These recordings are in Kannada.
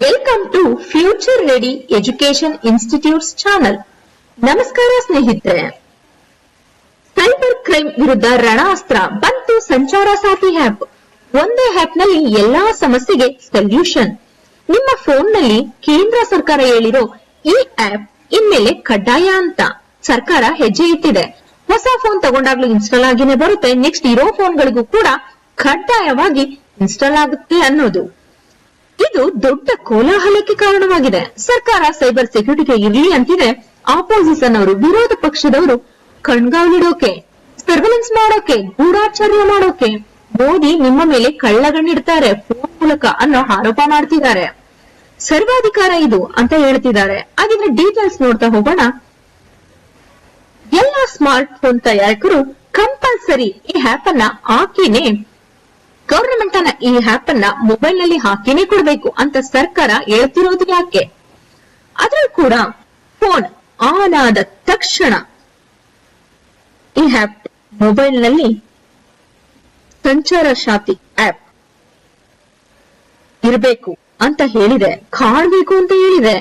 Welcome to future ready education institutes channel ನಮಸ್ಕಾರ ಸ್ನೇಹಿತರೆ. ಸೈಬರ್ ಕ್ರೈಮ್ ವಿರುದ್ಧ ರಣಾಸ್ತ್ರ ಬಂತು ಸಂಚಾರ ಸಾಥಿ ಆಪ್ ಒಂದೇ ಆಪ್ನಲ್ಲಿ ಎಲ್ಲಾ ಸಮಸ್ಯೆಗೆ ಸೊಲ್ಯೂಷನ್ ನಿಮ್ಮ ಫೋನ್ನಲ್ಲಿ ಕೇಂದ್ರ ಸರ್ಕಾರ ಹೇಳಿರೋ ಈ ಆಪ್ ಇನ್ಮೇಲೆ ಕಡ್ಡಾಯ ಅಂತ. ಸರ್ಕಾರ ಹೆಜ್ಜೆ ಇಟ್ಟಿದೆ. ಹೊಸ ಫೋನ್ ತಗೊಂಡಾಗ್ಲೂ ಇನ್ಸ್ಟಾಲ್ ಆಗಿನೇ ಬರುತ್ತೆ. ನೆಕ್ಸ್ಟ್ ಇರೋ ಫೋನ್ಗಳಿಗೂ ಕೂಡ ಕಡ್ಡಾಯವಾಗಿ ಇನ್ಸ್ಟಾಲ್ ಆಗುತ್ತೆ ಅನ್ನೋದು. ಇದು ದೊಡ್ಡ ಕೋಲಾಹಲಕ್ಕೆ ಕಾರಣವಾಗಿದೆ. ಸರ್ಕಾರ ಸೈಬರ್ ಸೆಕ್ಯೂರಿಟಿಗೆ ಇರಲಿ ಅಂತಿದೆ. ಆಪೋಸಿಷನ್ ಅವರು, ವಿರೋಧ ಪಕ್ಷದವರು ಕಣ್ಗಾವಲಿಡೋಕೆ ಸರ್ವೆಲೆನ್ಸ್ ಮಾಡೋಕೆ ಗೂಢಾಚಾರ್ಯ ಮಾಡೋಕೆ, ಮೋದಿ ನಿಮ್ಮ ಮೇಲೆ ಕಳ್ಳಗಣ್ಣಿಡ್ತಾರೆ ಫೋನ್ ಮೂಲಕ ಅನ್ನೋ ಆರೋಪ ಮಾಡ್ತಿದ್ದಾರೆ. ಸರ್ವಾಧಿಕಾರ ಇದು ಅಂತ ಹೇಳ್ತಿದ್ದಾರೆ. ಅದನ್ನ ಡೀಟೇಲ್ಸ್ ನೋಡ್ತಾ ಹೋಗೋಣ. ಎಲ್ಲ ಸ್ಮಾರ್ಟ್ ಫೋನ್ ತಯಾರಕರು ಕಂಪಲ್ಸರಿ ಈ ಆಪ್ ಅನ್ನ ಹಾಕಿನೇ ಗವರ್ನಮೆಂಟ್ ಅನ್ನ ಈ ಆಪ್ ಅನ್ನ ಮೊಬೈಲ್ನಲ್ಲಿ ಹಾಕಿನೇ ಕೊಡ್ಬೇಕು ಅಂತ ಸರ್ಕಾರ ಹೇಳ್ತಿರೋದು ಯಾಕೆ? ಅದ್ರೂ ಕೂಡ ಫೋನ್ ಆನ್ ಆದ ತಕ್ಷಣ ಈ ಆಪ್ ಮೊಬೈಲ್ನಲ್ಲಿ ಸಂಚಾರ ಶಾತಿ ಆಪ್ ಇರಬೇಕು ಅಂತ ಹೇಳಿದೆ. ಕಾಣ್ಬೇಕು ಅಂತ ಹೇಳಿದೆ.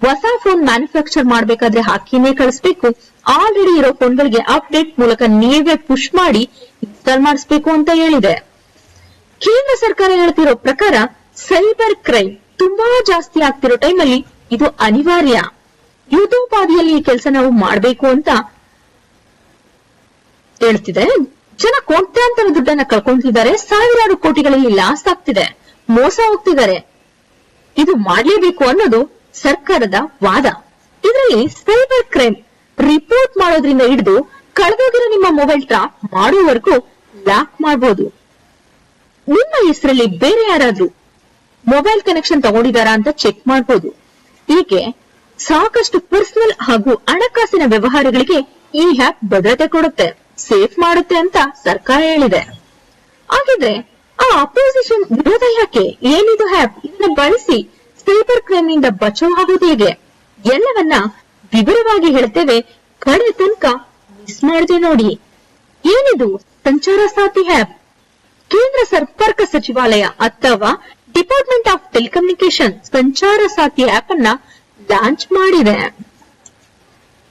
ಹೊಸ ಫೋನ್ ಮ್ಯಾನುಫ್ಯಾಕ್ಚರ್ ಮಾಡ್ಬೇಕಾದ್ರೆ ಹಾಕಿನೇ ಕಳಿಸ್ಬೇಕು. ಆಲ್ರೆಡಿ ಇರೋ ಫೋನ್ಗಳಿಗೆ ಅಪ್ಡೇಟ್ ಮೂಲಕ ನೀವೇ ಪುಷ್ ಮಾಡಿ ಇನ್ಸ್ಟಾಲ್ ಮಾಡಿಸ್ಬೇಕು ಅಂತ ಹೇಳಿದೆ. ಕೇಂದ್ರ ಸರ್ಕಾರ ಹೇಳ್ತಿರೋ ಪ್ರಕಾರ ಸೈಬರ್ ಕ್ರೈಮ್ ತುಂಬಾ ಜಾಸ್ತಿ ಆಗ್ತಿರೋ ಟೈಮಲ್ಲಿ ಇದು ಅನಿವಾರ್ಯ. ಯುದ್ಧೋಪಾದಿಯಲ್ಲಿ ಈ ಕೆಲಸ ನಾವು ಮಾಡಬೇಕು ಅಂತ ಹೇಳ್ತಿದೆ. ಜನ ಕೋಟ್ಯಾಂತರ ದುಡ್ಡನ್ನ ಕಳ್ಕೊಂತಿದ್ದಾರೆ. ಸಾವಿರಾರು ಕೋಟಿಗಳಲ್ಲಿ ಲಾಸ್ ಆಗ್ತಿದೆ. ಮೋಸ ಹೋಗ್ತಿದ್ದಾರೆ. ಇದು ಮಾಡಲೇಬೇಕು ಅನ್ನೋದು ಸರ್ಕಾರದ ವಾದ. ಇದರಲ್ಲಿ ಸೈಬರ್ ಕ್ರೈಮ್ ರಿಪೋರ್ಟ್ ಮಾಡೋದ್ರಿಂದ ಹಿಡಿದು ಕಳೆದೋಗಿರೋ ನಿಮ್ಮ ಮೊಬೈಲ್ ಟ್ರಾಪ್ ಮಾಡುವವರೆಗೂ ಲಾಕ್ ಮಾಡಬಹುದು ನಿಮ್ಮ ಹೆಸರಲ್ಲಿ ಬೇರೆ ಯಾರಾದ್ರೂ ಮೊಬೈಲ್ ಕನೆಕ್ಷನ್ ತಗೊಂಡಿದಾರಾ ಅಂತ ಚೆಕ್ ಮಾಡಬಹುದು ಹೀಗೆ ಸಾಕಷ್ಟು ಪರ್ಸನಲ್ ಹಾಗೂ ಹಣಕಾಸಿನ ವ್ಯವಹಾರಗಳಿಗೆ ಈ ಆಪ್ ಭದ್ರತೆ ಕೊಡುತ್ತೆ ಸೇಫ್ ಮಾಡುತ್ತೆ ಅಂತ ಸರ್ಕಾರ ಹೇಳಿದೆ. ಹಾಗಿದ್ರೆ ಆ ಅಪೋಸಿಷನ್ ವಿರೋಧ ಯಾಕೆ? ಏನಿದು ಆಪ್ ಇದನ್ನ ಬಳಸಿ ಸೈಬರ್ ಕ್ರೈಮ್ನಿಂದ ಬಚಾವ್ ಆಗೋದು ಹೇಗೆ? ಎಲ್ಲವನ್ನ ವಿವರವಾಗಿ ಹೇಳ್ತೇವೆ. ಕಡೆ ತನಕ ಮಿಸ್ ಮಾಡದೆ ನೋಡಿ. ಏನಿದು ಸಂಚಾರ ಸಾಥಿ ಆಪ್ ಕೇಂದ್ರ ಸಂಪರ್ಕ ಸಚಿವಾಲಯ ಅಥವಾ department of telecommunication Sanchar Saathi app ಅನ್ನ ಲಾಂಚ್ ಮಾಡಿದೆ.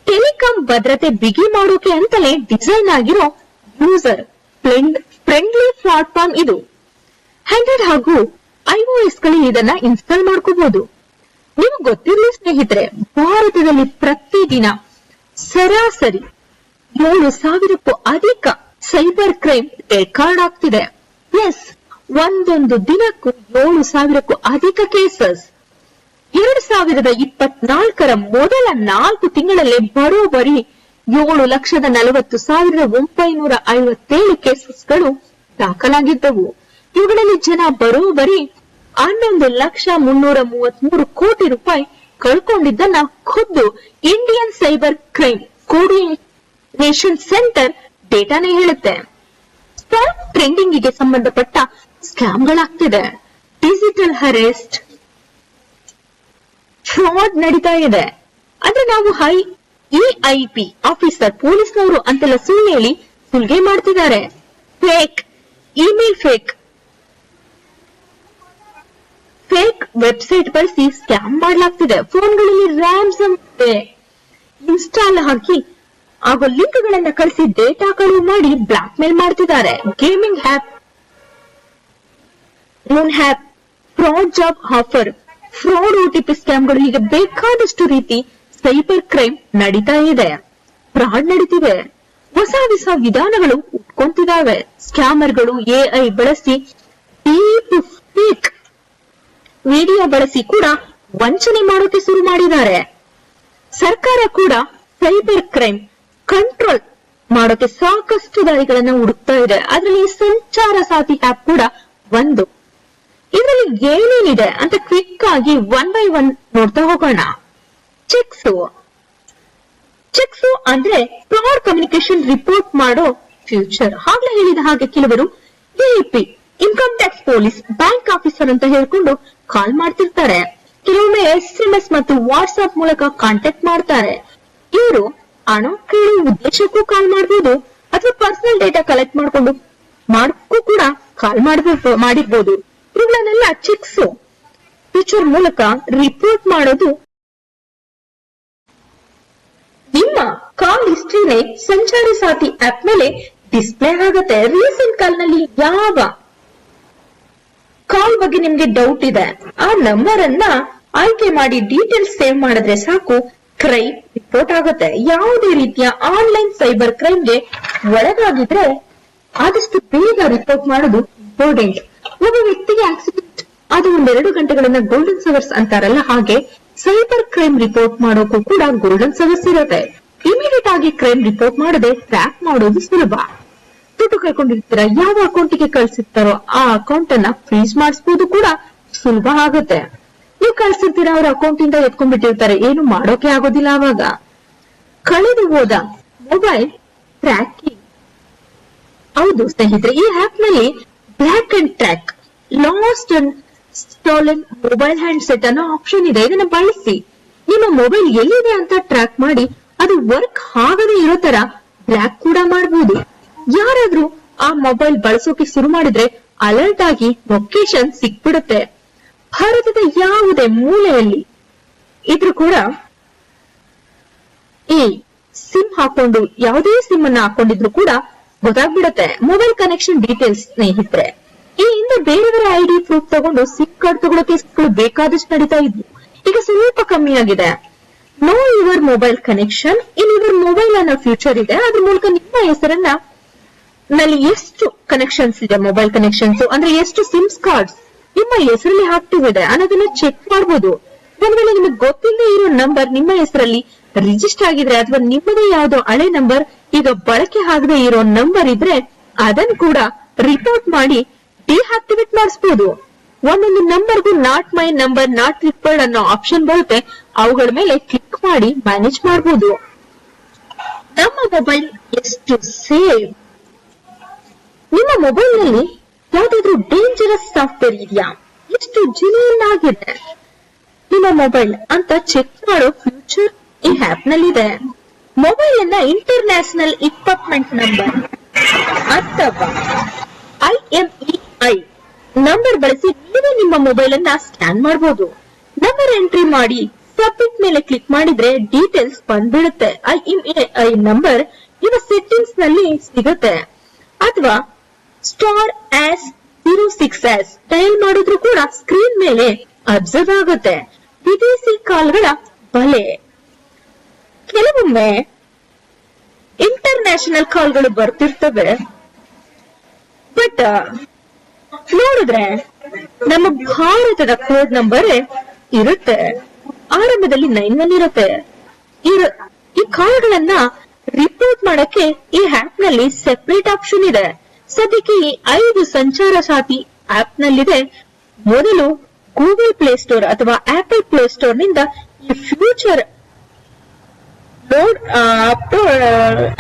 ಟೆಲಿಕಾಂ ಭದ್ರತೆ ಬಿಗಿ ಮಾಡೋಕೆ ಅಂತಲೇ ಡಿಸೈನ್ ಆಗಿರೋ ಯೂಸರ್ ಫ್ರೆಂಡ್ಲಿ ಪ್ಲಾಟ್ಫಾರ್ಮ್ ಇದು. ಆಂಡ್ರಾಯ್ಡ್ ಹಾಗೂ ಐಒಎಸ್ಗಳಲ್ಲಿ ಇದನ್ನ ಇನ್ಸ್ಟಾಲ್ ಮಾಡ್ಕೋಬಹುದು ನಿಮ್ಗೆ ಗೊತ್ತಿರಲಿ ಸ್ನೇಹಿತರೆ, ಭಾರತದಲ್ಲಿ ಪ್ರತಿದಿನ ಸರಾಸರಿ ಏಳು ಸಾವಿರಕ್ಕೂ ಅಧಿಕ ಸೈಬರ್ ಕ್ರೈಮ್ ರೆಕಾರ್ಡ್ ಆಗ್ತಿದೆ. ಎಸ್ ಒಂದೊಂದು ದಿನಕ್ಕೂ ಏಳು ಸಾವಿರಕ್ಕೂ ಅಧಿಕ ಕೇಸಸ್. ಎರಡು ಸಾವಿರದ ಇಪ್ಪತ್ನಾಲ್ಕರ ಮೊದಲ ನಾಲ್ಕು ತಿಂಗಳಲ್ಲೇ ಬರೋಬರಿ ಏಳು ಲಕ್ಷದ ನಲವತ್ತು ಸಾವಿರದ ಒಂಬೈನೂರ ಐವತ್ತೇಳು ಕೇಸಸ್ಗಳು ದಾಖಲಾಗಿದ್ದವು. ಇವುಗಳಲ್ಲಿ ಜನ ಬರೋಬರಿ ಹನ್ನೊಂದು ಲಕ್ಷ ಮುನ್ನೂರ ಮೂವತ್ಮೂರು ಕೋಟಿ ರೂಪಾಯಿ ಕಳ್ಕೊಂಡಿದ್ದನ್ನ ಖುದ್ದು Indian cyber crime coordination centre ಡೇಟಾನೇ ಹೇಳುತ್ತೆ. ಟ್ರೆಂಡಿಂಗ್ಗೆ ಸಂಬಂಧಪಟ್ಟ ಸ್ಕ್ಯಾಮ್ಗಳಾಗ್ತಿದೆ. ಡಿಜಿಟಲ್ ಹರೆಸ್ಟ್ ಫ್ರಾಡ್ ನಡೀತಾ ಇದೆ. ಅಂದ್ರೆ ನಾವು ಹೈ ಇಐಪಿ ಆಫೀಸರ್ ಪೊಲೀಸ್ನವರು ಅಂತೆಲ್ಲ ಸುಳ್ಳು ಹೇಳಿ ಸುಲ್ಗೆ ಮಾಡ್ತಿದ್ದಾರೆ. Fake email fake fake website ಬಳಸಿ ಸ್ಕ್ಯಾಮ್ ಮಾಡಲಾಗ್ತಿದೆ. ಫೋನ್ಗಳಲ್ಲಿ ರ್ಯಾಮ್ಸ್ ಇನ್ಸ್ಟಾಲ್ ಹಾಕಿ ಆಗೋ ಲಿಂಕ್ ಗಳನ್ನ ಕಳಿಸಿ ಡೇಟಾ ಕಳುವು ಮಾಡಿ ಬ್ಲಾಕ್ ಮೇಲ್ ಮಾಡ್ತಿದ್ದಾರೆ. Gaming app loan app, fraud job offer, fraud OTP ಸ್ಕ್ಯಾಮ್ಗಳು ಹೀಗೆ ಬೇಕಾದಷ್ಟು ರೀತಿ ಸೈಬರ್ ಕ್ರೈಮ್ ನಡೀತಾ ಇದೆ. ಫ್ರಾಡ್ ನಡೀತಿದೆ. ಹೊಸ ಹೊಸ ವಿಧಾನಗಳು ಉಟ್ಕೊಂತಿದಾವೆ. ಸ್ಕ್ಯಾಮರ್ಗಳು ಎಐ ಬಳಸಿ ಡೀಪ್ ಫೇಕ್ ವಿಡಿಯೋ ಬಳಸಿ ಕೂಡ ವಂಚನೆ ಮಾಡೋಕೆ ಶುರು ಮಾಡಿದ್ದಾರೆ. ಸರ್ಕಾರ ಕೂಡ ಸೈಬರ್ ಕ್ರೈಮ್ ಕಂಟ್ರೋಲ್ ಮಾಡೋಕೆ ಸಾಕಷ್ಟು ದಾರಿಗಳನ್ನ ಹುಡುಕ್ತಾ ಇದೆ. ಅದರಲ್ಲಿ ಸಂಚಾರ ಸಾಥಿ ಆಪ್ ಕೂಡ ಒಂದು. ಇದರಲ್ಲಿ ಏನೇನಿದೆ ಅಂತ ಕ್ವಿಕ್ ಆಗಿ ಒನ್ ಬೈ ಒನ್ ನೋಡ್ತಾ ಹೋಗೋಣ. ಚೆಕ್ಸ್ ಚೆಕ್ಸ್ ಅಂದ್ರೆ ಫ್ರಾಡ್ ಕಮ್ಯುನಿಕೇಶನ್ ರಿಪೋರ್ಟ್ ಮಾಡೋ ಫ್ಯೂಚರ್ ಆಗ್ಲೇ ಹೇಳಿದ ಹಾಗೆ ಕೆಲವರು DEP income tax police bank officer ಅಂತ ಹೇಳ್ಕೊಂಡು ಕಾಲ್ ಮಾಡ್ತಿರ್ತಾರೆ. ಕೆಲವೊಮ್ಮೆ ಎಸ್ ಎಂ ಎಸ್ ಮತ್ತು ವಾಟ್ಸ್ಆಪ್ ಮೂಲಕ ಕಾಂಟ್ಯಾಕ್ಟ್ ಮಾಡ್ತಾರೆ. ಇವರು ಹಣ ಕೇಳುವ ಉದ್ದೇಶಕ್ಕೂ ಕಾಲ್ ಮಾಡಬಹುದು ಅಥವಾ ಪರ್ಸನಲ್ ಡೇಟಾ ಕಲೆಕ್ಟ್ ಮಾಡ್ಕೊಂಡು ಮಾಡಕ್ಕೂ ಕೂಡ ಕಾಲ್ ಮಾಡಬೇಕು ಮಾಡಿರ್ಬೋದು. ಇವುಗಳನ್ನೆಲ್ಲ ಚೆಕ್ಸ್ ಫೀಚರ್ ಮೂಲಕ ರಿಪೋರ್ಟ್ ಮಾಡೋದು ನಿಮ್ಮ ಕಾಲ್ ಹಿಸ್ಟ್ರಿನೇ ಸಂಚಾರಿ ಸಾಥಿ ಆಪ್ ಮೇಲೆ ಡಿಸ್ಪ್ಲೇ ಆಗುತ್ತೆ. ರೀಸೆಂಟ್ ಕಾಲ್ನಲ್ಲಿ ಯಾವ ಕಾಲ್ ಬಗ್ಗೆ ನಿಮ್ಗೆ ಡೌಟ್ ಇದೆ, ಆ ನಂಬರ್ ಅನ್ನ ಆಯ್ಕೆ ಮಾಡಿ ಡೀಟೇಲ್ಸ್ ಸೇವ್ ಮಾಡಿದ್ರೆ ಸಾಕು. ಕ್ರೈಮ್ ರಿಪೋರ್ಟ್ ಆಗುತ್ತೆ. ಯಾವುದೇ ರೀತಿಯ ಆನ್ಲೈನ್ ಸೈಬರ್ ಕ್ರೈಮ್ಗೆ ಒಳಗಾಗಿದ್ರೆ ಆದಷ್ಟು ಬೇಗ ರಿಪೋರ್ಟ್ ಮಾಡೋದು ಇಂಪಾರ್ಟೆಂಟ್ ಒಬ್ಬ ವ್ಯಕ್ತಿಗೆ ಆಕ್ಸಿಡೆಂಟ್ ಅದು ಒಂದೆರಡು ಗಂಟೆಗಳನ್ನ ಗೋಲ್ಡನ್ ಸವರ್ಸ್ ಅಂತಾರಲ್ಲ ಹಾಗೆ ಸೈಬರ್ ಕ್ರೈಮ್ ರಿಪೋರ್ಟ್ ಮಾಡೋಕ್ಕೂ ಕೂಡ ಗೋಲ್ಡನ್ ಸವರ್ಸ್ ಇರುತ್ತೆ. ಇಮಿಡಿಯೇಟ್ ಆಗಿ ಕ್ರೈಮ್ ರಿಪೋರ್ಟ್ ಮಾಡದೆ ಟ್ರ್ಯಾಕ್ ಮಾಡೋದು ಸುಲಭ. ದುಡ್ಡು ಕಳ್ಕೊಂಡಿರ್ತೀರಾ, ಯಾವ ಅಕೌಂಟಿಗೆ ಕಳ್ಸಿರ್ತಾರೋ ಆ ಅಕೌಂಟ್ ಅನ್ನ ಫ್ರೀಸ್ ಮಾಡಿಸಬಹುದು ಕೂಡ ಸುಲಭ ಆಗುತ್ತೆ. ಕಳ್ಸಿರ್ತೀರ ಅವ್ರ ಅಕೌಂಟ್ ಇಂದ ಎತ್ಕೊಂಡ್ಬಿಟ್ಟಿರ್ತಾರೆ. ಏನು ಮಾಡೋಕೆ ಆಗೋದಿಲ್ಲ ಅವಾಗ. ಕಳೆದು ಹೋದ ಮೊಬೈಲ್ ಟ್ರ್ಯಾಕಿಂಗ್ ಹೌದು ಸ್ನೇಹಿತರೆ, ಈ ಆಪ್ನಲ್ಲಿ block and track lost and stolen mobile handset ಅನ್ನೋ ಆಪ್ಷನ್ ಇದೆ. ಇದನ್ನ ಬಳಸಿ. ನಿಮ್ಮ ಮೊಬೈಲ್ ಎಲ್ಲಿದೆ ಅಂತ ಟ್ರ್ಯಾಕ್ ಮಾಡಿ, ಅದು ವರ್ಕ್ ಆಗದೆ ಇರೋ ತರ ಬ್ಲಾಕ್ ಕೂಡ ಮಾಡಬಹುದು ಯಾರಾದ್ರೂ ಆ ಮೊಬೈಲ್ ಬಳಸೋಕೆ ಶುರು ಮಾಡಿದ್ರೆ ಅಲರ್ಟ್ ಆಗಿ ಲೊಕೇಶನ್ ಸಿಕ್ಬಿಡುತ್ತೆ. ಭಾರತದ ಯಾವುದೇ ಮೂಲೆಯಲ್ಲಿ ಇದ್ರೂ ಕೂಡ ಈ ಸಿಮ್ ಹಾಕೊಂಡು, ಯಾವುದೇ ಸಿಮ್ ಅನ್ನ ಹಾಕೊಂಡಿದ್ರು ಕೂಡ ಗೊತ್ತಾಗ್ಬಿಡತ್ತೆ. ಮೊಬೈಲ್ ಕನೆಕ್ಷನ್ ಡೀಟೇಲ್ಸ್ ಸ್ನೇಹಿತರೆ. ಈ ಹಿಂದೆ ಬೇರೆಯವರ ಐಡಿ ಪ್ರೂಫ್ ತಗೊಂಡು ಸಿಮ್ ಕಾರ್ಡ್ ತಗೊಳ್ಳೋ ಕೇಸ್ಗಳು ಬೇಕಾದಷ್ಟು ನಡೀತಾ ಇದ್ವು. ಈಗ ಸ್ವಲ್ಪ ಕಮ್ಮಿ ಆಗಿದೆ. Know your mobile connection in your mobile ಅನ್ನೋ ಫ್ಯೂಚರ್ ಇದೆ. ಅದ್ರ ಮೂಲಕ ನಿಮ್ಮ ಹೆಸರನ್ನ, ನಲ್ಲಿ ಎಷ್ಟು ಕನೆಕ್ಷನ್ಸ್ ಇದೆ ಮೊಬೈಲ್ ಕನೆಕ್ಷನ್ಸ್ ಅಂದ್ರೆ ಎಷ್ಟು ಸಿಮ್ಸ್ ಕಾರ್ಡ್ಸ್ ನಿಮ್ಮ ಹೆಸರಲ್ಲಿ ಇದೆ ಅನ್ನೋದನ್ನ ಚೆಕ್ ಮಾಡಬಹುದು ಒಂದ್ ವೇಳೆ ನಿಮಗೆ ಗೊತ್ತಿಲ್ಲದೆ ಇರೋ ನಂಬರ್ ನಿಮ್ಮ ಹೆಸರಲ್ಲಿ ರಿಜಿಸ್ಟರ್ ಆಗಿದ್ರೆ ಅಥವಾ ನಿಮ್ಮದೇ ಯಾವ್ದೋ ಹಳೆ ನಂಬರ್ ಈಗ ಬಳಕೆ ಆಗದೆ ಇರೋ ನಂಬರ್ ಇದ್ರೆ ಅದನ್ ಕೂಡ ರಿಪೋರ್ಟ್ ಮಾಡಿ ಡಿಆಕ್ಟಿವೇಟ್ ಮಾಡಿಸಬಹುದು ಒಂದೊಂದು ನಂಬರ್ಗೂ not my number not required ಅನ್ನೋ ಆಪ್ಷನ್ ಬರುತ್ತೆ. ಅವುಗಳ ಮೇಲೆ ಕ್ಲಿಕ್ ಮಾಡಿ ಮ್ಯಾನೇಜ್ ಮಾಡಬಹುದು ನಮ್ಮ ಮೊಬೈಲ್ ಎಷ್ಟು ಸೇವ್ ನಿಮ್ಮ ಮೊಬೈಲ್ನಲ್ಲಿ ಯಾವ್ದಾದ್ರು ಡೇಂಜರಸ್ ಸಾಫ್ಟ್ವೇರ್ ಇದೆಯಾ? ಎಷ್ಟು ಜಿನಿಯನ್ ಆಗಿದೆ? ನಿಮ್ಮ ಮೊಬೈಲ್ ಅಂತ ಚೆಕ್ ಮಾಡೋ ಫ್ಯೂಚರ್ ಈ ಆಪ್ ನಲ್ಲಿದೆ. ಮೊಬೈಲ್ ಅನ್ನ ಇಂಟರ್ನ್ಯಾಷನಲ್ ಇಕ್ವಿಪ್ಮೆಂಟ್ ನಂಬರ್ ಅಥವಾ ಐಎಂಇಐ ನಂಬರ್ ಬಳಸಿ ನೀವೇ ನಿಮ್ಮ ಮೊಬೈಲ್ ಅನ್ನ ಸ್ಕ್ಯಾನ್ ಮಾಡಬಹುದು ನಂಬರ್ ಎಂಟ್ರಿ ಮಾಡಿ ಸಬ್ಮಿಟ್ ಮೇಲೆ ಕ್ಲಿಕ್ ಮಾಡಿದ್ರೆ ಡೀಟೇಲ್ಸ್ ಬಂದ್ಬಿಡುತ್ತೆ. ಐಎಂಇಐ ನಂಬರ್ ನಿಮ್ಮ ಸೆಟ್ಟಿಂಗ್ಸ್ನಲ್ಲಿ ಸಿಗುತ್ತೆ. ಅಥವಾ star hash zero six hash dial ಮಾಡಿದ್ರು ಕೂಡ ಸ್ಕ್ರೀನ್ ಮೇಲೆ ಅಬ್ಸರ್ವ್ ಆಗುತ್ತೆ. ವಿದೇಶಿ ಕಾಲ್ಗಳ ಬಲೆ. ಕೆಲವೊಮ್ಮೆ ಇಂಟರ್ನ್ಯಾಷನಲ್ ಕಾಲ್ಗಳು ಬರ್ತಿರ್ತವೆ. ಬಟ್ ನೋಡಿದ್ರೆ ನಮ್ಮ ಭಾರತದ ಕೋಡ್ ನಂಬರ್ ಇರುತ್ತೆ. ಆರಂಭದಲ್ಲಿ ನೈನ್ ಒನ್ ಇರುತ್ತೆ ಇರ- ಈ ಕಾಲ್ಗಳನ್ನ ರಿಪೋರ್ಟ್ ಮಾಡಕ್ಕೆ ಈ ಆಪ್ನಲ್ಲಿ ಸೆಪರೇಟ್ ಆಪ್ಷನ್ ಇದೆ. ಸದ್ಯಕ್ಕೆ ಈ ಐದು ಸಂಚಾರ ಸಾಥಿ ಆಪ್ ನಲ್ಲಿದೆ ಮೊದಲು ಗೂಗಲ್ ಪ್ಲೇ ಸ್ಟೋರ್ ಅಥವಾ ಆಪಲ್ ಪ್ಲೇ ಸ್ಟೋರ್ನಿಂದ ಈ ಫ್ಯೂಚರ್ ಲೋಡ್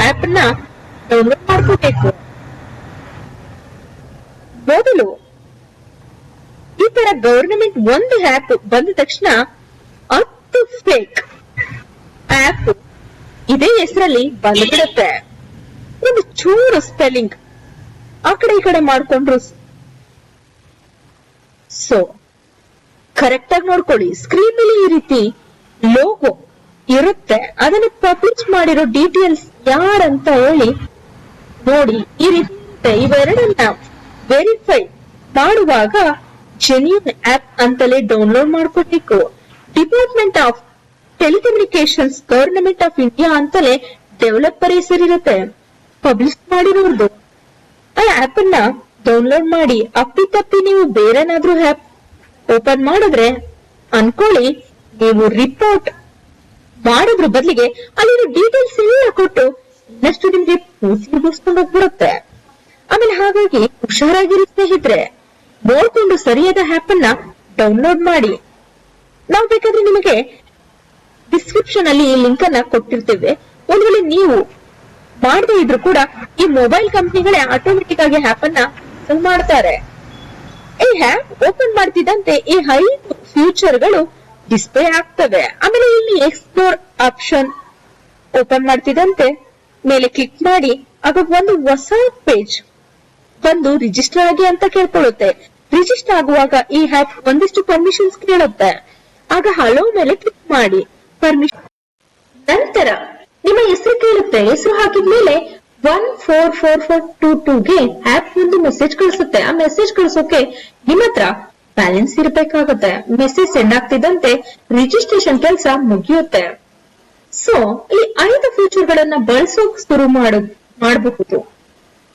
ಆಪ್ನ ಡೌನ್ಲೋಡ್ ಮಾಡ್ಕೋಬೇಕು. ಮೊದಲು ಈ ತರ ಗವರ್ನಮೆಂಟ್ ಒಂದು ಆಪ್ ಬಂದ ತಕ್ಷಣ ಹತ್ತು ಫೇಕ್ ಆಪ್ ಇದೇ ಹೆಸರಲ್ಲಿ ಬಂದ್ಬಿಡುತ್ತೆ. ಒಂದು ಚೂರು ಸ್ಪೆಲ್ಲಿಂಗ್. ಆ ಕಡೆ ಈ ಕಡೆ ಮಾಡ್ಕೊಂಡ್ರು. ಸೊ ಕರೆಕ್ಟ್ ಆಗಿ ನೋಡ್ಕೊಳ್ಳಿ. ಸ್ಕ್ರೀನ್ ಮೇಲೆ ಈ ರೀತಿ ಲೋಗೋ ಇರುತ್ತೆ. ಅದನ್ನ ಪಬ್ಲಿಷ್ ಮಾಡಿರೋ ಡೀಟೇಲ್ಸ್ ಯಾರಂತ ಹೇಳಿ ನೋಡಿ. ಈ ರೀತಿ ಇವೆರಡನ್ನ ವೆರಿಫೈ ಮಾಡುವಾಗ ಜೆನ್ಯೂನ್ ಆಪ್ ಅಂತಲೇ ಡೌನ್ಲೋಡ್ ಮಾಡ್ಕೊಬೇಕು. Department of telecommunications government of India ಅಂತಲೇ ಡೆವಲಪರ್ ಹೆಸರಿರುತ್ತೆ. ಪಬ್ಲಿಷ್ ಮಾಡಿರೋರ್ದು. ಆ ಆಪ್ ಅನ್ನ ಡೌನ್ಲೋಡ್ ಮಾಡಿ ಅಪ್ಪಿತಪ್ಪಿ ನೀವು ಬೇರೆನಾದ್ರೂ ಆಪ್ ಓಪನ್ ಮಾಡಿದ್ರೆ ಅನ್ಕೊಳ್ಳಿ, ನೀವು ರಿಪೋರ್ಟ್ ಮಾಡೋದ್ರ ಬದಲಿಗೆ ಅಲ್ಲಿರೋ ಡೀಟೇಲ್ಸ್ ಎಲ್ಲ ಕೊಟ್ಟು ಇನ್ನಷ್ಟು ನಿಮ್ಗೆ ಪೂರ್ತಿ ಮುಗಿಸ್ಕೊಂಡು ಬರುತ್ತೆ. ಆಮೇಲೆ ಹಾಗಾಗಿ ಹುಷಾರಾಗಿರಿ ಸ್ನೇಹಿತರೆ. ನೋಡ್ಕೊಂಡು ಸರಿಯಾದ ಆಪ್ ಅನ್ನ ಡೌನ್ಲೋಡ್ ಮಾಡಿ. ನಾವು ಬೇಕಾದ್ರೆ ನಿಮಗೆ ಡಿಸ್ಕ್ರಿಪ್ಷನ್ ಅಲ್ಲಿ ಈ ಲಿಂಕ್ ಅನ್ನ ಕೊಟ್ಟಿರ್ತೇವೆ. ಒಂದ್ ವೇಳೆ ನೀವು ಮಾಡದೇ ಇದ್ರು ಕೂಡ ಈ ಮೊಬೈಲ್ ಕಂಪ್ನಿಗಳೇ ಆಟೋಮೆಟಿಕ್ ಆಗಿ ಆಪ್ ಅನ್ನ ಮಾಡ್ತಾರೆ. ಈ ಆಪ್ ಓಪನ್ ಮಾಡ್ತಿದ್ದಂತೆ ಈ ಹೈ ಫ್ಯೂಚರ್ಗಳು ಡಿಸ್ಪ್ಲೇ ಆಗ್ತವೆ. ಆಮೇಲೆ ಇಲ್ಲಿ ಎಕ್ಸ್ಪ್ಲೋರ್ ಆಪ್ಷನ್ ಓಪನ್ ಮಾಡ್ತಿದ್ದಂತೆ. ಮೇಲೆ ಕ್ಲಿಕ್ ಮಾಡಿ, ಆಗ ಒಂದು ಹೊಸ ಪೇಜ್ ಬಂದು ರಿಜಿಸ್ಟರ್ ಆಗಿ ಅಂತ ಕೇಳ್ಕೊಳ್ಳುತ್ತೆ. ರಿಜಿಸ್ಟರ್ ಆಗುವಾಗ ಈ ಆಪ್ ಒಂದಿಷ್ಟು ಪರ್ಮಿಷನ್ಸ್ ಕೇಳುತ್ತೆ. ಆಗ ಹಲೋ ಮೇಲೆ ಕ್ಲಿಕ್ ಮಾಡಿ. ಪರ್ಮಿಷನ್ ನಂತರ ನಿಮ್ಮ ಹೆಸರು ಕೇಳುತ್ತೆ, ಹೆಸರು ಹಾಕಿದ್ಮೇಲೆ one four four four two ಟೂಗೆ app ಒಂದು ಮೆಸೇಜ್ ಕಳಿಸುತ್ತೆ. ಆ ಮೆಸೇಜ್ ಕಳಿಸೋಕೆ ನಿಮ್ಮ ಹತ್ರ ಬ್ಯಾಲೆನ್ಸ್ ಇರಬೇಕಾಗುತ್ತೆ. ಮೆಸೇಜ್ ಸೆಂಡ್ ಆಗ್ತಿದ್ದಂತೆ ರಿಜಿಸ್ಟ್ರೇಷನ್ ಕೆಲಸ ಮುಗಿಯುತ್ತೆ. ಸೊ ಈ ಐದು ಫೀಚರ್ ಗಳನ್ನ ಬಳಸೋಕ್ ಶುರು ಮಾಡ, ಮಾಡಬಹುದು.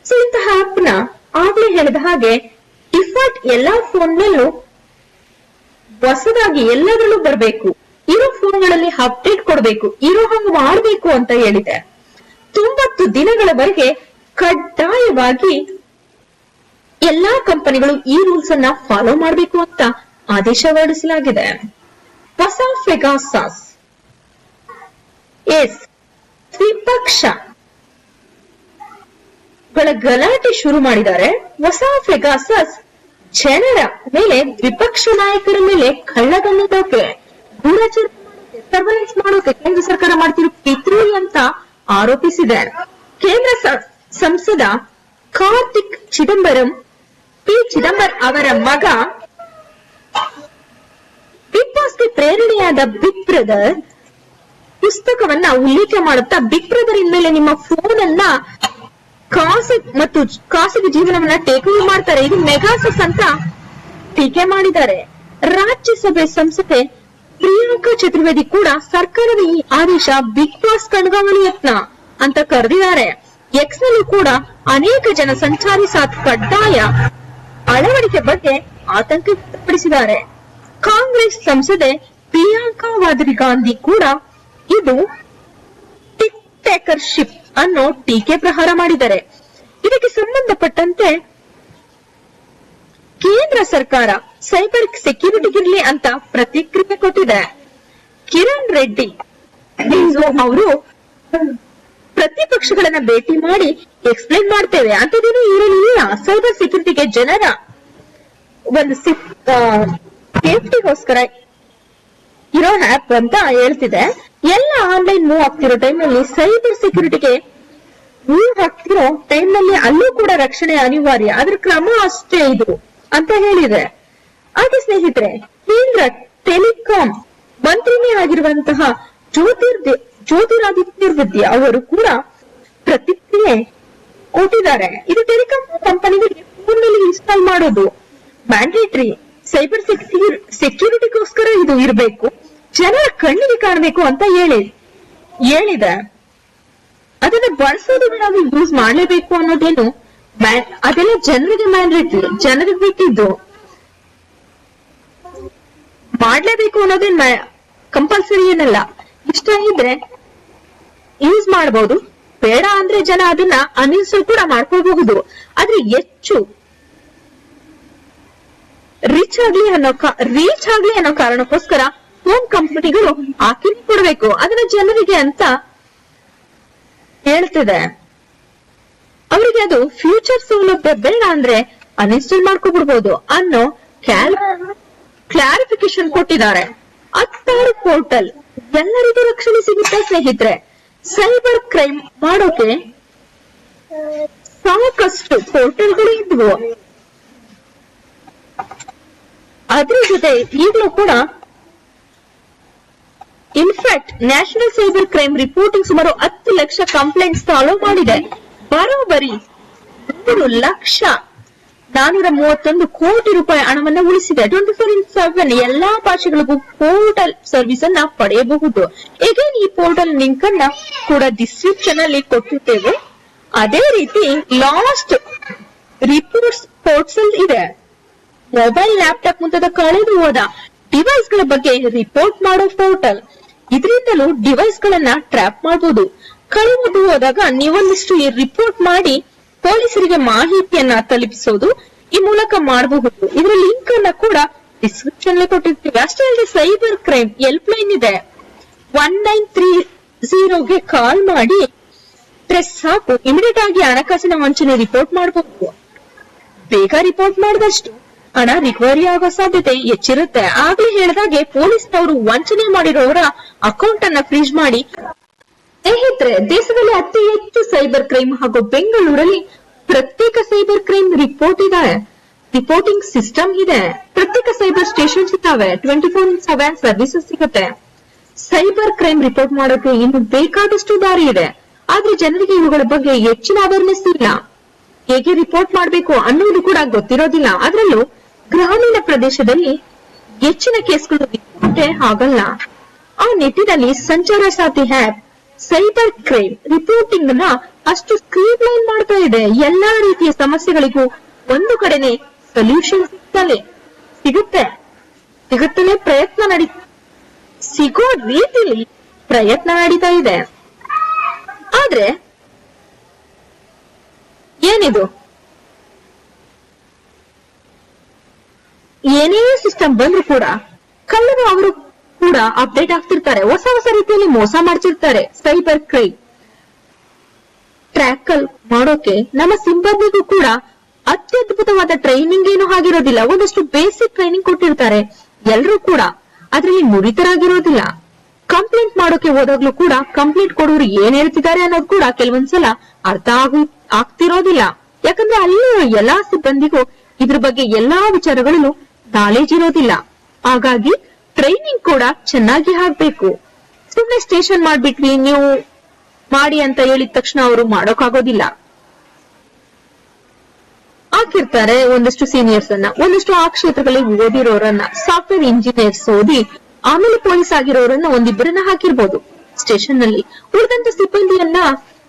ಸೊ ಇಂತಹ ಆಪ್ನ ಆಗ್ಲೇ ಹೇಳಿದ ಹಾಗೆ ಡಿಫಾಲ್ಟ್ ಎಲ್ಲಾ ಫೋನ್ ನಲ್ಲೂ ಹೊಸದಾಗಿ ಎಲ್ಲದರಲ್ಲೂ ಬರಬೇಕು. ಇರೋ ಫೋನ್ಗಳಲ್ಲಿ ಅಪ್ಡೇಟ್ ಕೊಡಬೇಕು, ಇರೋ ಹಂಗ್ ಮಾಡಬೇಕು ಅಂತ ಹೇಳಿದೆ. ತೊಂಬತ್ತು ದಿನಗಳವರೆಗೆ ಕಡ್ಡಾಯವಾಗಿ ಎಲ್ಲಾ ಕಂಪನಿಗಳು ಈ ರೂಲ್ಸ್ ಅನ್ನ ಫಾಲೋ ಮಾಡಬೇಕು ಅಂತ ಆದೇಶ ಹೊರಡಿಸಲಾಗಿದೆ. ಹೊಸ ಫೆಗಾಸಾಸ್ ಎಸ್. ದ್ವಿಪಕ್ಷ ಗಲಾಟೆ ಶುರು ಮಾಡಿದ್ದಾರೆ. ಹೊಸ ಫೆಗಾಸಸ್ ಜನರ ಮೇಲೆ ದ್ವಿಪಕ್ಷ ನಾಯಕರ ಮೇಲೆ ಕಳ್ಳಗಣ್ಣುತ್ತೋಕೆ ಗೂಢಚರ ಸರ್ವೈಲೆನ್ಸ್ ಮಾಡೋಕೆ ಕೇಂದ್ರ ಸರ್ಕಾರ ಮಾಡ್ತಿರೋ ಪಿತೂರಿ ಅಂತ ಆರೋಪಿಸಿದೆ. ಕೇಂದ್ರ ಸಂಸದ ಕಾರ್ತಿಕ್ ಚಿದಂಬರಂ, ಪಿ ಚಿದಂಬರ್ ಅವರ ಮಗ, ಬಿಗ್ ಬಾಸ್ಗೆ ಪ್ರೇರಣೆಯಾದ ಬಿಗ್ ಬ್ರದರ್ ಪುಸ್ತಕವನ್ನ ಉಲ್ಲೇಖ ಮಾಡುತ್ತಾ, ಬಿಗ್ ಬ್ರದರ್ ಇನ್ಮೇಲೆ ನಿಮ್ಮ ಫೋನ್ ಅನ್ನ ಖಾಸಗಿ ಮತ್ತು ಖಾಸಗಿ ಜೀವನವನ್ನ ಟೇಕ್ ಓವರ್ ಮಾಡ್ತಾರೆ. ಇದು ಮೆಗಾಸಸ್ ಅಂತ ಟೀಕೆ ಮಾಡಿದ್ದಾರೆ. ರಾಜ್ಯಸಭೆ ಸಂಸದೆ ಪ್ರಿಯಾಂಕಾ ಚತುರ್ವೇದಿ ಕೂಡ ಸರ್ಕಾರದ ಈ ಆದೇಶ ಬಿಗ್ ಬಾಸ್ ಕಣ್ಗಾವಲು ಯತ್ನ ಅಂತ ಕರೆದಿದ್ದಾರೆ. ಎಕ್ಸ್ ನಲ್ಲೂ ಕೂಡ ಅನೇಕ ಜನ ಸಂಚಾರಿ ಸಾಥ್ ಕಡ್ಡಾಯ ಅಳವಡಿಕೆ ಬಗ್ಗೆ ಆತಂಕ ವ್ಯಕ್ತಪಡಿಸಿದ್ದಾರೆ ಕಾಂಗ್ರೆಸ್ ಸಂಸದೆ ಪ್ರಿಯಾಂಕಾ ವಾದ್ರಿ ಗಾಂಧಿ ಕೂಡ ಇದು ಟಿಕ್ ಟೇಕರ್ಶಿಪ್ ಅನ್ನೋ ಟೀಕೆ ಪ್ರಹಾರ ಮಾಡಿದ್ದಾರೆ. ಇದಕ್ಕೆ ಸಂಬಂಧಪಟ್ಟಂತೆ ಕೇಂದ್ರ ಸರ್ಕಾರ ಸೈಬರ್ ಸೆಕ್ಯೂರಿಟಿಗಿರ್ಲಿ ಅಂತ ಪ್ರತಿಕ್ರಿಯೆ ಕೊಟ್ಟಿದೆ. ಕಿರಣ್ ರೆಡ್ಡಿ ಅವರು ಪ್ರತಿಪಕ್ಷಗಳನ್ನ ಭೇಟಿ ಮಾಡಿ ಎಕ್ಸ್ಪ್ಲೈನ್ ಮಾಡ್ತೇವೆ. ಅಂತದೇನು ಇರಲಿಲ್ಲ ಸೈಬರ್ ಸೆಕ್ಯೂರಿಟಿಗೆ ಜನರ ಒಂದು ಸೇಫ್ಟಿಗೋಸ್ಕರ ಇರೋ ಆಪ್ ಅಂತ ಹೇಳ್ತಿದೆ. ಎಲ್ಲ ಆನ್ಲೈನ್ ಮೂವ್ ಆಗ್ತಿರೋ ಟೈಮಲ್ಲಿ ಸೈಬರ್ ಸೆಕ್ಯೂರಿಟಿಗೆ ಮೂವ್ ಆಗ್ತಿರೋ ಟೈಮ್ನಲ್ಲಿ ಅಲ್ಲೂ ಕೂಡ ರಕ್ಷಣೆ ಅನಿವಾರ್ಯ. ಅದ್ರ ಕ್ರಮ ಅಷ್ಟೇ ಇದು. ಅಂತ ಹೇಳಿದೆ ಹಾಗೆ ಸ್ನೇಹಿತರೆ, ಕೇಂದ್ರ ಟೆಲಿಕಾಂ ಮಂತ್ರಿನೇ ಆಗಿರುವಂತಹ ಜ್ಯೋತಿರ್ ಜ್ಯೋತಿರಾದಿತ್ಯ ಅವರು ಕೂಡ ಪ್ರತಿಕ್ರಿಯೆ ಕೊಟ್ಟಿದ್ದಾರೆ. ಇದು ಟೆಲಿಕಾಂ ಕಂಪನಿಗಳಿಗೆ ಫೋನ್ನಲ್ಲಿ ಇನ್ಸ್ಟಾಲ್ ಮಾಡೋದು. ಮ್ಯಾಂಡೇಟ್ರಿ ಸೈಬರ್ ಸೆಕ್ಯೂರಿಟಿಗೋಸ್ಕರ ಇದು ಇರಬೇಕು. ಜನರ ಕಣ್ಣಿಗೆ ಕಾಣಬೇಕು ಅಂತ ಹೇಳಿ, ಹೇಳಿದೆ. ಅದನ್ನ ಬಳಸೋದು ನಾವು ಯೂಸ್ ಮಾಡಲೇಬೇಕು ಅನ್ನೋದೇನು ಅದೆಲ್ಲ ಜನರಿಗೆ ಮ್ಯಾಂಡೇಟ್ರಿ ಜನರಿಗೆ ಬಿಟ್ಟಿದ್ದು ಮಾಡ್ಲೇಬೇಕು ಅನ್ನೋದೇನ್ ಕಂಪಲ್ಸರಿ ಏನಲ್ಲ. ಇಷ್ಟ ಇದ್ರೆ ಯೂಸ್ ಮಾಡಬಹುದು ಬೇಡ ಅಂದ್ರೆ ಜನ ಅದನ್ನ ಅನಿಲ್ಸೋ ಕೂಡ ಮಾಡ್ಕೋಬಹುದು ಆದ್ರೆ ಹೆಚ್ಚು ರೀಚ್ ಆಗ್ಲಿ ಅನ್ನೋ ರೀಚ್ ಆಗ್ಲಿ ಅನ್ನೋ ಕಾರಣಕ್ಕೋಸ್ಕರ ಫೋನ್ ಕಂಪನಿಗಳು ಹಾಕಿ ಕೊಡ್ಬೇಕು. ಅದನ್ನ ಜನರಿಗೆ ಅಂತ ಹೇಳ್ತಿದೆ. ಅವರಿಗೆ ಅದು ಫ್ಯೂಚರ್ ಸೌಲಭ್ಯ ಬೇಡ ಅಂದ್ರೆ ಅನ್ಇನ್ಸ್ಟಾಲ್ ಮಾಡ್ಕೊಬಿಡ್ಬೋದು ಅನ್ನೋ ಕ್ಲಾರಿಫಿಕೇಶನ್ ಕೊಟ್ಟಿದ್ದಾರೆ. ಹತ್ತಾರು ಪೋರ್ಟಲ್ ಎಲ್ಲರಿಗೂ ರಕ್ಷಣೆ ಸಿಗುತ್ತೆ ಸ್ನೇಹಿತರೆ. ಸೈಬರ್ ಕ್ರೈಮ್ ಮಾಡೋಕೆ ಸಾಕಷ್ಟು ಪೋರ್ಟಲ್ಗಳು ಇದ್ವು. ಅದ್ರ ಜೊತೆ ಈಗಲೂ ಕೂಡ in fact national cyber crime reporting ಸುಮಾರು ಹತ್ತು ಲಕ್ಷ ಕಂಪ್ಲೇಂಟ್ಸ್ ಫಾಲೋ ಮಾಡಿದೆ. ಬರೋಬ್ಬರಿ ಮೂರು ಲಕ್ಷ ನಾನೂರ ಮೂವತ್ತೊಂದು ಕೋಟಿ ರೂಪಾಯಿ ಹಣವನ್ನ ಉಳಿಸಿದೆ. ಟ್ವೆಂಟಿ ಫೋರ್ ಇಂಟು ಸೆವೆನ್ ಎಲ್ಲಾ ಭಾಷೆಗಳಿಗೂ ಪೋರ್ಟಲ್ ಸರ್ವಿಸ್ ಅನ್ನ ಪಡೆಯಬಹುದು. ಎಗೇನ್ ಈ ಪೋರ್ಟಲ್ ಲಿಂಕ್ ಅನ್ನ ಕೂಡ ಡಿಸ್ಕ್ರಿಪ್ಷನ್ ಅಲ್ಲಿ ಕೊಟ್ಟಿರ್ತೇವೆ. ಅದೇ ರೀತಿ ಲಾಸ್ಟ್ ರಿಪೋರ್ಟ್ಸ್ ಪೋರ್ಟ್ಸ್ ಇದೆ. ಮೊಬೈಲ್ ಲ್ಯಾಪ್ಟಾಪ್ ಮುಂತಾದ ಕಳೆದು ಹೋದ ಡಿವೈಸ್ಗಳ ಬಗ್ಗೆ ರಿಪೋರ್ಟ್ ಮಾಡೋ ಪೋರ್ಟಲ್ ಇದರಿಂದಲೂ ಡಿವೈಸ್ ಗಳನ್ನ ಟ್ರ್ಯಾಪ್ ಮಾಡಬಹುದು ಕಳೆದು ಹೋದಾಗ ನೀವೊಂದಿಷ್ಟು ರಿಪೋರ್ಟ್ ಮಾಡಿ ಪೊಲೀಸರಿಗೆ ಮಾಹಿತಿಯನ್ನ ತಲುಪಿಸೋದು ಈ ಮೂಲಕ ಮಾಡಬಹುದು. ಇದರ ಲಿಂಕ್ ಅನ್ನ ಕೂಡ ಡಿಸ್ಕ್ರಿಪ್ಷನ್ ಕೊಟ್ಟಿರ್ತೀವಿ. ಅಷ್ಟೇ ಅಲ್ಲದೆ ಸೈಬರ್ ಕ್ರೈಮ್ ಹೆಲ್ಪ್ ಲೈನ್ ಇದೆ ಒನ್ ನೈನ್ ತ್ರೀ ಗೆ ಕಾಲ್ ಮಾಡಿ ಪ್ರೆಸ್ ಸಾಕು ಇಮಿಡಿಯೇಟ್ ಆಗಿ ಹಣಕಾಸಿನ ವಂಚನೆ ರಿಪೋರ್ಟ್ ಮಾಡಬಹುದು ಬೇಗ ರಿಪೋರ್ಟ್ ಮಾಡಿದಷ್ಟು ಹಣ ರಿಕವರಿ ಆಗೋ ಸಾಧ್ಯತೆ ಹೆಚ್ಚಿರುತ್ತೆ. ಆಗ್ಲೇ ಹೇಳಿದಾಗೆ ಪೊಲೀಸ್ನವರು ವಂಚನೆ ಮಾಡಿರೋರ ಅಕೌಂಟ್ ಅನ್ನ ಫ್ರೀಜ್ ಮಾಡಿ ಸ್ನೇಹಿತರೆ, ದೇಶದಲ್ಲಿ ಅತಿ ಹೆಚ್ಚು ಸೈಬರ್ ಕ್ರೈಮ್ ಹಾಗೂ ಬೆಂಗಳೂರಲ್ಲಿ ಪ್ರತ್ಯೇಕ ಸೈಬರ್ ಕ್ರೈಮ್ ರಿಪೋರ್ಟ್ ಇದೆ. ರಿಪೋರ್ಟಿಂಗ್ ಸಿಸ್ಟಮ್ ಇದೆ. ಪ್ರತ್ಯೇಕ ಸೈಬರ್ ಸ್ಟೇಷನ್ಸ್ ಇದ್ದಾವೆ. ಟ್ವೆಂಟಿ ಫೋರ್ ಸೆವೆನ್ ಸರ್ವಿಸಸ್ ಸಿಗುತ್ತೆ. ಸೈಬರ್ ಕ್ರೈಮ್ ರಿಪೋರ್ಟ್ ಮಾಡೋಕೆ ಇನ್ನು ಬೇಕಾದಷ್ಟು ದಾರಿ ಇದೆ. ಆದ್ರೆ ಜನರಿಗೆ ಇವುಗಳ ಬಗ್ಗೆ ಹೆಚ್ಚಿನ ಅವೇರ್ನೆಸ್ ಇಲ್ಲ. ಹೇಗೆ ರಿಪೋರ್ಟ್ ಮಾಡಬೇಕು ಅನ್ನೋದು ಕೂಡ ಗೊತ್ತಿರೋದಿಲ್ಲ. ಅದರಲ್ಲೂ ಗ್ರಾಮೀಣ ಪ್ರದೇಶದಲ್ಲಿ ಹೆಚ್ಚಿನ ಕೇಸ್ಗಳು ಆಗಲ್ಲ ಆ ನಿಟ್ಟಿನಲ್ಲಿ Sanchar Saathi app cyber crime reporting ಅನ್ನ ಅಷ್ಟು ಸ್ಕ್ರೀನ್ ಲೈನ್ ಮಾಡ್ತಾ ಇದೆ. ಎಲ್ಲಾ ರೀತಿಯ ಸಮಸ್ಯೆಗಳಿಗೂ ಒಂದು ಕಡೆನೆ ಸೊಲ್ಯೂಷನ್ ಸಿಗ್ತಾನೆ ಸಿಗುತ್ತೆ. ಸಿಗುತ್ತಲೇ ಪ್ರಯತ್ನ ನಡಿ, ಸಿಗೋ ರೀತಿಲಿ ಪ್ರಯತ್ನ ನಡೀತಾ ಇದೆ. ಆದ್ರೆ ಏನಿದು? ಏನೇ ಸಿಸ್ಟಮ್ ಬಂದ್ರು ಕೂಡ ಕಳ್ಳರು ಅವರು ಕೂಡ ಅಪ್ಡೇಟ್ ಆಗ್ತಿರ್ತಾರೆ. ಹೊಸ ಹೊಸ ರೀತಿಯಲ್ಲಿ ಮೋಸ ಮಾಡ್ತಿರ್ತಾರೆ ಸೈಬರ್ ಕ್ರೈಮ್ ಟ್ರ್ಯಾಕಲ್ ಮಾಡೋಕೆ ನಮ್ಮ ಸಿಬ್ಬಂದಿಗೂ ಕೂಡ ಅತ್ಯದ್ಭುತವಾದ ಟ್ರೈನಿಂಗ್ ಏನು ಆಗಿರೋದಿಲ್ಲ. ಒಂದಷ್ಟು ಬೇಸಿಕ್ ಟ್ರೈನಿಂಗ್ ಕೊಟ್ಟಿರ್ತಾರೆ. ಎಲ್ರೂ ಕೂಡ ಅದರಲ್ಲಿ ನುರಿತರಾಗಿರೋದಿಲ್ಲ. ಕಂಪ್ಲೇಂಟ್ ಮಾಡೋಕೆ ಹೋದಾಗ್ಲೂ ಕೂಡ ಕಂಪ್ಲೇಂಟ್ ಕೊಡೋರು ಏನ್ ಹೇಳ್ತಿದ್ದಾರೆ ಅನ್ನೋದು ಕೂಡ ಕೆಲವೊಂದ್ಸಲ ಅರ್ಥ ಆಗು, ಆಗ್ತಿರೋದಿಲ್ಲ. ಯಾಕಂದ್ರೆ ಅಲ್ಲಿ ಎಲ್ಲಾ ಸಿಬ್ಬಂದಿಗೂ ಇದ್ರ ಬಗ್ಗೆ ಎಲ್ಲಾ ವಿಚಾರಗಳಲ್ಲೂ ನಾಲೆಜ್ ಇರೋದಿಲ್ಲ. ಹಾಗಾಗಿ ಟ್ರೈನಿಂಗ್ ಕೂಡ ಚೆನ್ನಾಗಿ ಆಗ್ಬೇಕು. ಸುಮ್ಮನೆ ಸ್ಟೇಷನ್ ಮಾಡ್ಬಿಟ್ರಿ, ನೀವು ಮಾಡಿ ಅಂತ ಹೇಳಿದ ತಕ್ಷಣ ಅವರು ಮಾಡೋಕಾಗೋದಿಲ್ಲ ಹಾಕಿರ್ತಾರೆ ಒಂದಷ್ಟು ಸೀನಿಯರ್ಸ್ ಅನ್ನ. ಒಂದಷ್ಟು ಆ ಕ್ಷೇತ್ರಗಳಲ್ಲಿ ಓದಿರೋರನ್ನ ಸಾಫ್ಟ್ವೇರ್ ಇಂಜಿನಿಯರ್ಸ್ ಓದಿ, ಆಮೇಲೆ ಪೊಲೀಸ್ ಆಗಿರೋರನ್ನ ಒಂದಿಬ್ಬರನ್ನ ಹಾಕಿರ್ಬೋದು. ಸ್ಟೇಷನ್ನಲ್ಲಿ ಉಳಿದಂತ ಸಿಬ್ಬಂದಿಯನ್ನ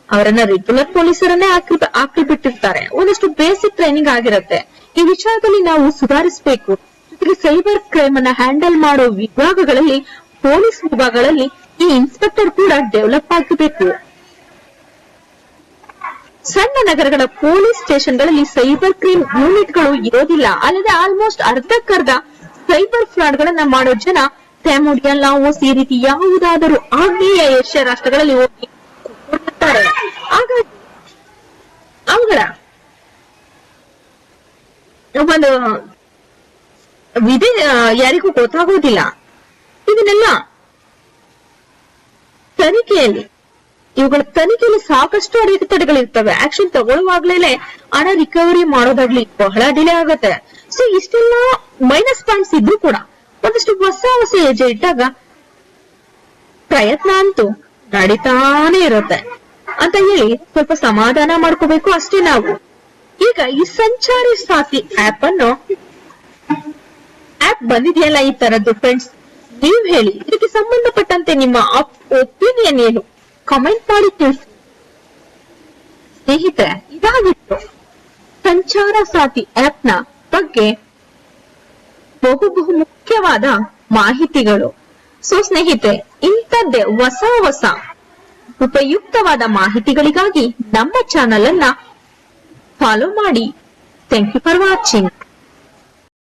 ಅವರನ್ನ ರೆಗ್ಯುಲರ್ ಪೊಲೀಸರನ್ನೇ ಹಾಕಿ ಬಿಟ್ಟಿರ್ತಾರೆ ಒಂದಷ್ಟು ಬೇಸಿಕ್ ಟ್ರೈನಿಂಗ್ ಆಗಿರತ್ತೆ. ಈ ವಿಚಾರದಲ್ಲಿ ನಾವು ಸುಧಾರಿಸಬೇಕು. ಜೊತೆಗೆ ಸೈಬರ್ ಕ್ರೈಮ್ ಅನ್ನ ಹ್ಯಾಂಡಲ್ ಮಾಡೋ ವಿಭಾಗಗಳಲ್ಲಿ, ಪೊಲೀಸ್ ವಿಭಾಗಗಳಲ್ಲಿ ಈ ಇನ್ಸ್ಪೆಕ್ಟರ್ ಕೂಡ ಡೆವಲಪ್ ಆಗಬೇಕು. ಸಣ್ಣ ನಗರಗಳ ಪೊಲೀಸ್ ಸ್ಟೇಷನ್ಗಳಲ್ಲಿ ಸೈಬರ್ ಕ್ರೈಮ್ ಯೂನಿಟ್ಗಳು ಇರೋದಿಲ್ಲ. ಅಲ್ಲದೆ ಆಲ್ಮೋಸ್ಟ್ ಅರ್ಧಕ್ಕರ್ಧ ಸೈಬರ್ ಫ್ರಾಡ್ ಗಳನ್ನ ಮಾಡೋ ಜನ ಕ್ಯಾಮೋಡಿಯಾ, ಲಾವೋಸ್ ಈ ರೀತಿ ಯಾವುದಾದರೂ ಆಗ್ನೇಯ ಏಷ್ಯಾ ರಾಷ್ಟ್ರಗಳಲ್ಲಿ ಹೋಗಿ ಅವುಗಳ ಒಂದು ವಿಧಿ ಯಾರಿಗೂ ಗೊತ್ತಾಗೋದಿಲ್ಲ. ಇದನ್ನೆಲ್ಲ ತನಿಖೆಯಲ್ಲಿ, ಇವುಗಳ ತನಿಖೆಯಲ್ಲಿ ಸಾಕಷ್ಟು ಅಡೆತಡೆಗಳಿರ್ತವೆ ಆಕ್ಷನ್ ತಗೊಳ್ಳುವಾಗ್ಲೇನೆ ಹಣ ರಿಕವರಿ ಮಾಡೋದಾಗ್ಲಿ ಬಹಳ ಡಿಲೇ ಆಗತ್ತೆ. ಸೊ ಇಷ್ಟೆಲ್ಲ ಮೈನಸ್ ಪಾಯಿಂಟ್ಸ್ ಇದ್ರೂ ಕೂಡ ಒಂದಷ್ಟು ಹೊಸ ಹೊಸ ಹೆಜ್ಜೆ ಇಟ್ಟಾಗ ಪ್ರಯತ್ನ ಅಂತೂ ನಡೀತಾನೆ ಇರುತ್ತೆ. ಅಂತ ಹೇಳಿ ಸ್ವಲ್ಪ ಸಮಾಧಾನ ಮಾಡ್ಕೋಬೇಕು ಅಷ್ಟೇ ನಾವು. ಈಗ ಈ ಸಂಚಾರಿ ಸಾಥಿ ಆಪ್ ಅನ್ನು ಆಪ್ ಬಂದಿದೆಯಲ್ಲ ಈ ತರದ್ದು ಫ್ರೆಂಡ್ಸ್ ನೀವ್ ಹೇಳಿ. ಇದಕ್ಕೆ ಸಂಬಂಧಪಟ್ಟಂತೆ ನಿಮ್ಮ ಒಪಿನಿಯನ್ ಏನು? ಕಮೆಂಟ್ ಮಾಡಿ ತಿಳಿಸಿ ಸ್ನೇಹಿತರೆ, ಇದಾಗಿತ್ತು. ಸಂಚಾರ ಸಾಥಿ ಆಪ್ನ ಬಗ್ಗೆ ಬಹು ಬಹು ಮುಖ್ಯವಾದ ಮಾಹಿತಿಗಳು. ಸೊ ಸ್ನೇಹಿತರೆ, ಇಂಥದ್ದೇ ಹೊಸ ಹೊಸ ಉಪಯುಕ್ತವಾದ ಮಾಹಿತಿಗಳಿಗಾಗಿ ನಮ್ಮ ಚಾನಲ್ ಅನ್ನ ಫಾಲೋ ಮಾಡಿ. Thank you for watching